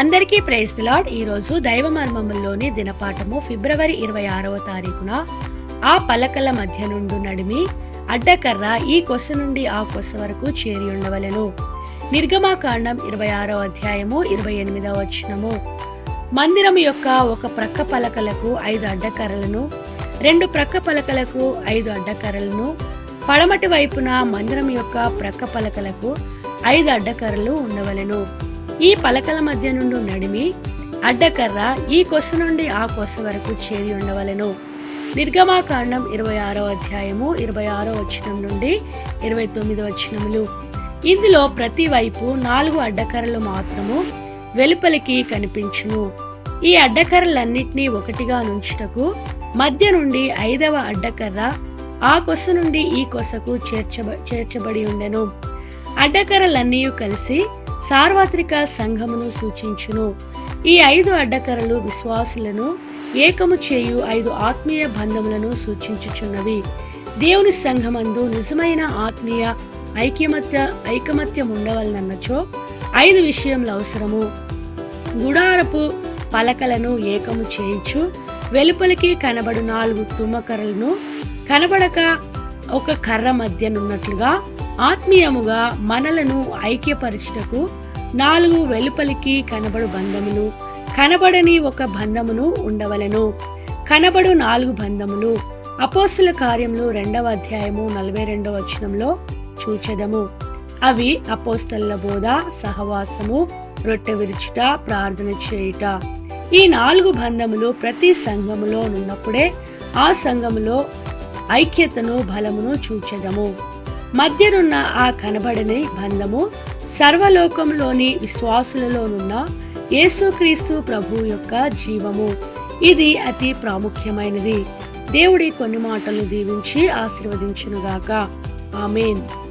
అందరికీ praise lord ఈరోజు దైవ మర్మముల్లోని దినపాఠము ఫిబ్రవరి ఇరవై ఆరవ తారీఖున. ఆ పలకల మధ్య నుండి నడిమి అడ్డకర్ర ఈ కొస నుండి ఆ కొస వరకు చేరి ఉండవలెను. నిర్గమాకాండం ఇరవై ఆరో అధ్యాయము ఇరవై ఎనిమిదవ వచనము. మందిరం యొక్క ఒక ప్రక్క పలకలకు ఐదు అడ్డకర్రలను రెండు ప్రక్క పలకలకు ఐదు అడ్డకర్రలను పడమటి వైపున మందిరం యొక్క ప్రక్క పలకలకు ఐదు అడ్డకర్రలు ఉండవలెను. ఈ పలకల మధ్య నుండి నడిమి అడ్డకర్ర ఈ కొస నుండి ఆ కొస వరకు చేరి ఉండవలెను. నిర్గమాకాండం ఇరవై ఆరో అధ్యాయము ఇరవై ఆరో వచనం నుండి ఇరవై తొమ్మిది వచనములు. ఇందులో ప్రతి వైపు నాలుగు అడ్డకర్రలు మాత్రము వెలుపలికి కనిపించును. ఈ అడ్డకర్రలన్నింటినీ ఒకటిగా నుంచుటకు మధ్య నుండి ఐదవ అడ్డకర్ర ఆ కొస నుండి ఈ కొసకు చేర్చబ చేర్చబడి ఉండెను. అడ్డకర్రలన్నీ కలిసి సార్వత్రిక సంఘమును సూచించును. ఈ ఐదు అడ్డకర్రలు విశ్వాసులను ఏకము చేయు ఐదు ఆత్మీయ బంధములను సూచించుచున్నవి. దేవుని సంఘమందు నిజమైన ఆత్మీయ ఐక్యమత్య ఐకమత్యం ఉండవలనన్నచో ఐదు విషయములు అవసరము. గుడారపు పలకలను ఏకము చేయించు వెలుపలికి కనబడు నాలుగు తుమ్మకర్రలను కనబడక ఒక కర్ర మధ్యనున్నట్లుగా ఆత్మీయముగా మనలను ఐక్యపరచుటకు నాలుగు వెలుపలికి కనబడు బంధములు కనబడని ఒక బంధమును ఉండవలెను. కనబడు నాలుగు బంధములు అపోస్తుల కార్యములు రెండవ అధ్యాయము నలభై రెండవ వచనంలో చూచెదము. అవి అపోస్తల బోధ సహవాసము రొట్టె విరుచుట ప్రార్థన చేయుట. ఈ నాలుగు బంధములు ప్రతి సంఘములో ఉన్నప్పుడే ఆ సంఘములో ఐక్యతను బలమును చూచెదము. మధ్యనున్న ఆ కనబడని బంధము సర్వలోకంలోని విశ్వాసులలోనున్న యేసుక్రీస్తు ప్రభు యొక్క జీవము. ఇది అతి ప్రాముఖ్యమైనది. దేవుడి కొన్ని మాటలు దీవించి ఆశీర్వదించునుగాక. ఆమెన్.